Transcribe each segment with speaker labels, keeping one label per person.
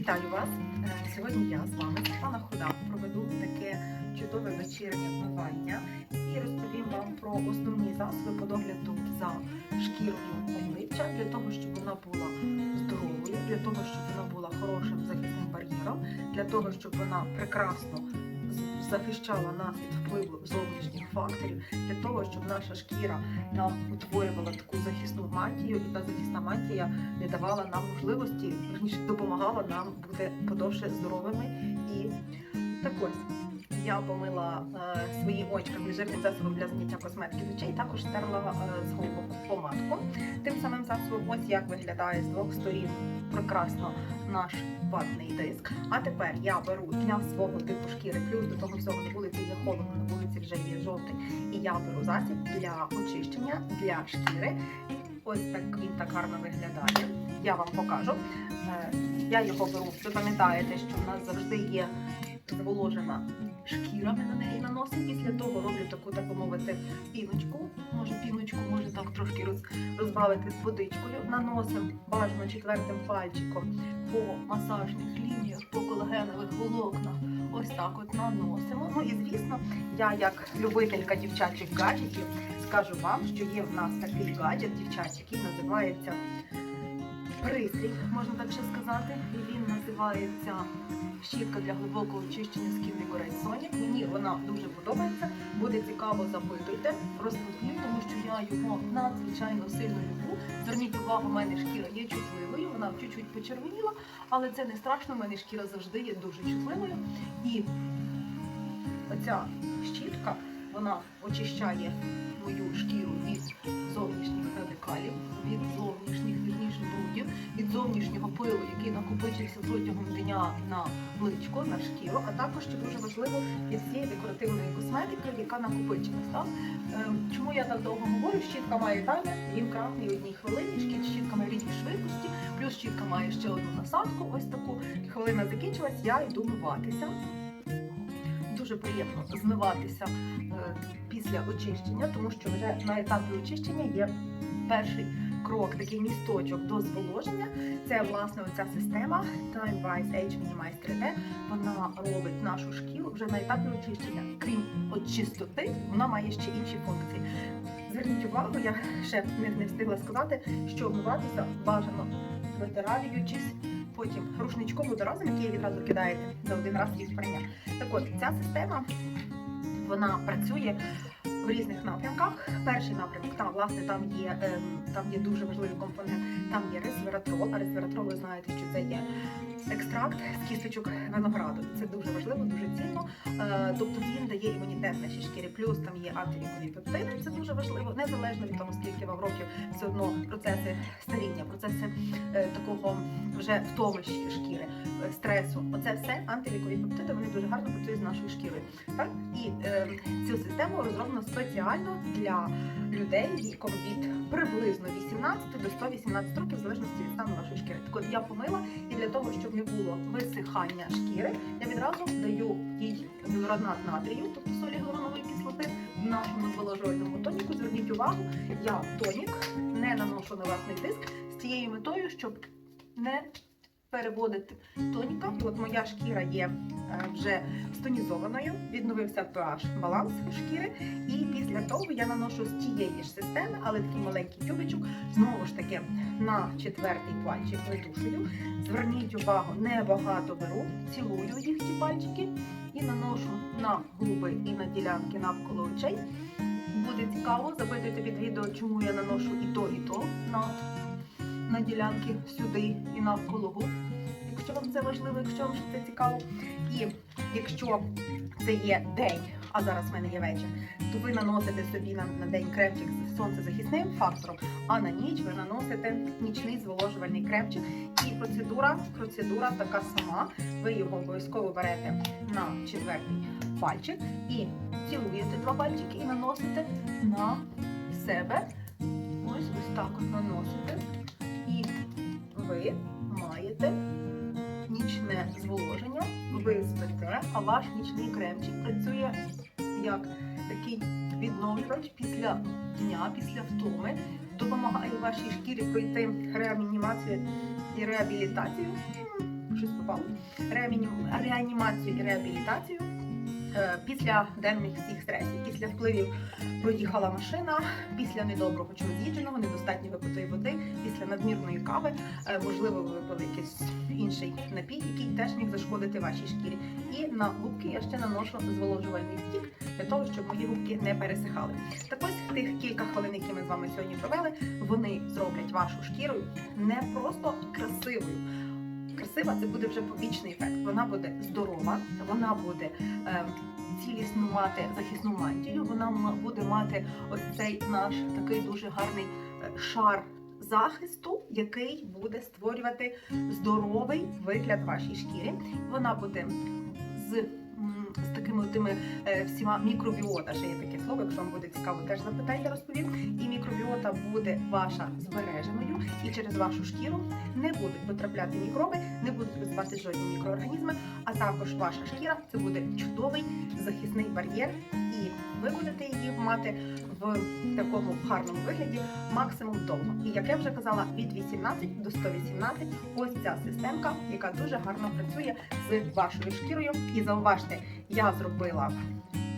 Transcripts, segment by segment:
Speaker 1: Вітаю вас! Е, Сьогодні я з вами, Світлана Худа, проведу таке чудове вечірнє вмивання і розповім вам про основні засоби по догляду за шкірою обличчя для того, щоб вона була здоровою, для того, щоб вона була хорошим захисним бар'єром, для того, щоб вона прекрасно захищала нас від впливу зовнішніх факторів, для того, щоб наша шкіра нам утворювала таку захисну мантію, і та захисна мантія не давала нам можливості, верніше допомагала нам бути подовше здоровими. І так ось я помила е, свої очка жирним засобом для зняття косметики з очей, також стерла е, з губок помадку. Тим самим засобом, ось як виглядає з двох сторін прекрасно наш ватний диск. А тепер я беру для свого типу шкіри, плюс до того всього на вулиці є холодно, на вулиці вже є жовтий. І я беру засіб для очищення для шкіри. Ось так він так гарно виглядає. Я вам покажу. Е, Я його беру. Ви пам'ятаєте, що в нас завжди є зволожена шкіра, ми на неї наносимо. Після того роблю таку, так би мовити, піночку. Може, піночку може так трошки роз, розбавити з водичкою. Наносимо бажано четвертим пальчиком по масажних лініях, по колагенових волокнах. Ось так от наносимо. Ну і звісно, я як любителька дівчачих гаджетів скажу вам, що є в нас такий гаджет дівчачий, який називається пристрій, можна так ще сказати. І він називається щітка для глибокого очищення Skin Vigorate Сонік. Мені вона дуже подобається. Буде цікаво, запитуйте, розповім, тому що я його надзвичайно сильно люблю. Зверніть увагу, у мене шкіра є чутливою, вона чуть-чуть почервоніла, але це не страшно, у мене шкіра завжди є дуже чутливою. І оця щітка, вона очищає мою шкіру від зовнішніх радикалів, від зовнішніх вірніше брудів, від зовнішнього пилу, який накопичився протягом дня на личко, на шкіру, а також що дуже важливо від цієї декоративної косметики, яка накопичилась. Так? Ем, Чому я так довго говорю? Щітка має таймер, він кратний одній хвилині, щіт- щітка має різні швидкості, плюс щітка має ще одну насадку. Ось таку хвилина закінчилась, я йду миватися. Дуже приємно змиватися е, після очищення, тому що вже на етапі очищення є перший крок, такий місточок до зволоження. Це власне оця система Time Wise Age Minimize 3D. Вона робить нашу шкіру вже на етапі очищення. Крім от чистоти, вона має ще інші функції. Зверніть увагу, я ще не встигла сказати, що вмиватися бажано витираючись, потім рушничком водоразом, який відразу кидаєте за один раз від прання. Так от ця система вона працює в різних напрямках. Перший напрямок там, власне, там є ем, там є дуже важливий компонент. Там є ресвератрол. А ресвератрол, ви знаєте, що це є екстракт з кісточок винограду. Це дуже важливо, дуже цінно. Е, тобто він дає імунітет нашій шкірі. Плюс там є антирікові пептиди. Це дуже важливо, незалежно від того, скільки вам років, все одно процеси старіння, процеси е, такого вже втоми шкіри, е, стресу. Оце все антивікові пептиди. Вони дуже гарно працюють з нашою шкірою. Так і е, цю систему розроблено спеціально для людей віком від приблизно 18 до 118 років, в залежності від стану вашої шкіри. Так от я помила, і для того, щоб не було висихання шкіри, я відразу даю їй гіалуронат натрію, тобто солі гіалуронової кислоти, в нашому зволожувальному тоніку. Зверніть увагу, я тонік не наношу на ватний диск з тією метою, щоб не переводити тоніка. От моя шкіра є е, вже стонізованою, відновився pH баланс шкіри. І після того я наношу з тієї ж системи, але такий маленький тюбичок, знову ж таки на четвертий пальчик витушую. Зверніть увагу, небагато беру, цілую їх ці пальчики і наношу на губи і на ділянки навколо очей. Буде цікаво, запитуйте під відео, чому я наношу і то, і то на, на ділянки сюди і навколо губ. Якщо вам це важливо, якщо вам це цікаво. І якщо це є день, а зараз в мене є вечір, то ви наносите собі на, на день кремчик з сонцезахисним фактором, а на ніч ви наносите нічний зволожувальний кремчик. І процедура, процедура така сама. Ви його обов'язково берете на четвертий пальчик і цілуєте два пальчики і наносите на себе. Ось ось так от наносите. І ви маєте нічне зволоження, ви спите, а ваш нічний кремчик працює як такий відновлювач після дня, після втоми, допомагає вашій шкірі пройти реанімацію і реабілітацію, щось попало. Реанімацію і реабілітацію. Е, Після денних всіх стресів, після впливів проїхала машина, після недоброго чогось з'їдженого, недостатньо випитої води, після надмірної кави, е, можливо, ви випили якийсь інший напій, який теж міг зашкодити вашій шкірі. І на губки я ще наношу зволожувальний стік для того, щоб мої губки не пересихали. Так ось тих кілька хвилин, які ми з вами сьогодні провели, вони зроблять вашу шкіру не просто красивою. Красива це буде вже побічний ефект. Вона буде здорова, вона буде е, цілісно мати захисну мантію, вона буде мати ось наш такий дуже гарний е, шар захисту, який буде створювати здоровий вигляд вашій шкірі. Вона буде з, з такими тими е, всіма мікробіота. Ще є таке слово, якщо вам буде цікаво, теж запитайте, розповім. І мікробіота буде ваша збереженою, і через вашу шкіру не будуть потрапляти мікроби, не будуть розвивати жодні мікроорганізми, а також ваша шкіра це буде чудовий захисний бар'єр, і ви будете її мати в такому гарному вигляді максимум довго. І як я вже казала, від 18 до 118 ось ця системка, яка дуже гарно працює з вашою шкірою. І зауважте, я зробила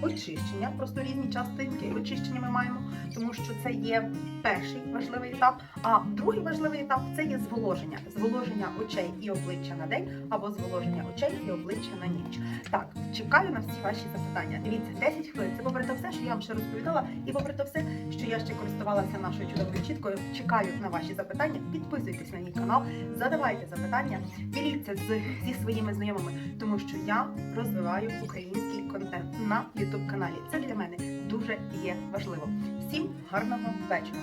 Speaker 1: очищення, просто різні частинки очищення ми маємо, тому що це є перший важливий етап. А другий важливий етап це є зволоження. Зволоження очей і обличчя на день або зволоження очей і обличчя на ніч. Так, чекаю на всі ваші запитання. Дивіться, 10 хвилин. Це попри те все, що я вам ще розповідала, і попри те все, що я ще користувалася нашою чудовою чіткою. Чекаю на ваші запитання. Підписуйтесь на мій канал, задавайте запитання, діліться з, зі своїми знайомими, тому що я розвиваю український контент на youtube каналі. Це для мене дуже є важливо. Всім гарного вечора.